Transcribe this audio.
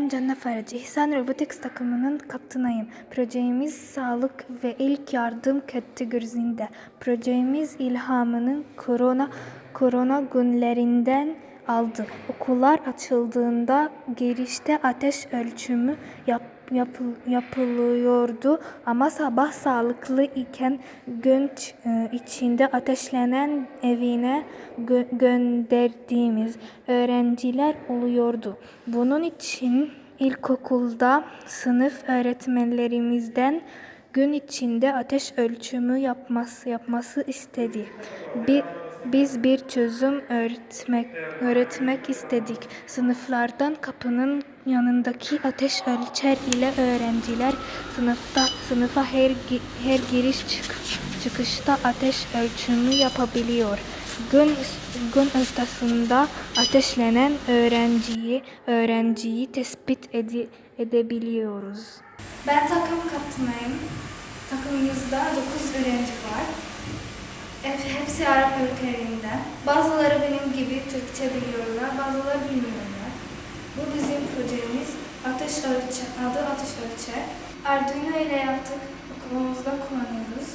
Ben Cennet Faracı. İhsan Robotics takımının kaptanıyım. Projemiz sağlık ve ilk yardım kategorisinde. Projemiz ilhamını korona korona günlerinden aldı. Okullar açıldığında girişte ateş ölçümü yap, yapıl- yapılıyordu ama sabah sağlıklı iken gün e, içinde ateşlenen evine gö- gönderdiğimiz öğrenciler oluyordu. Bunun için ilkokulda sınıf öğretmenlerimizden gün içinde ateş ölçümü yapması yapması istedi. Bir, biz bir çözüm öğretmek öğretmek istedik. Sınıflardan kapının yanındaki ateş ölçer ile öğrenciler sınıfta sınıfa her her giriş çık, çıkışta ateş ölçümü yapabiliyor. Gün gün ortasında ateşlenen öğrenciyi öğrenciyi tespit ede- edebiliyoruz. Ben takım kaptanıyım. Takımımızda 9 öğrenci var. Hepsi Arap ülkelerinden. Bazıları benim gibi Türkçe biliyorlar, bazıları bilmiyorlar. Bu bizim projemiz Ateş Ölçe, adı Ateş Ölçe. Arduino ile yaptık, okulumuzda kullanıyoruz.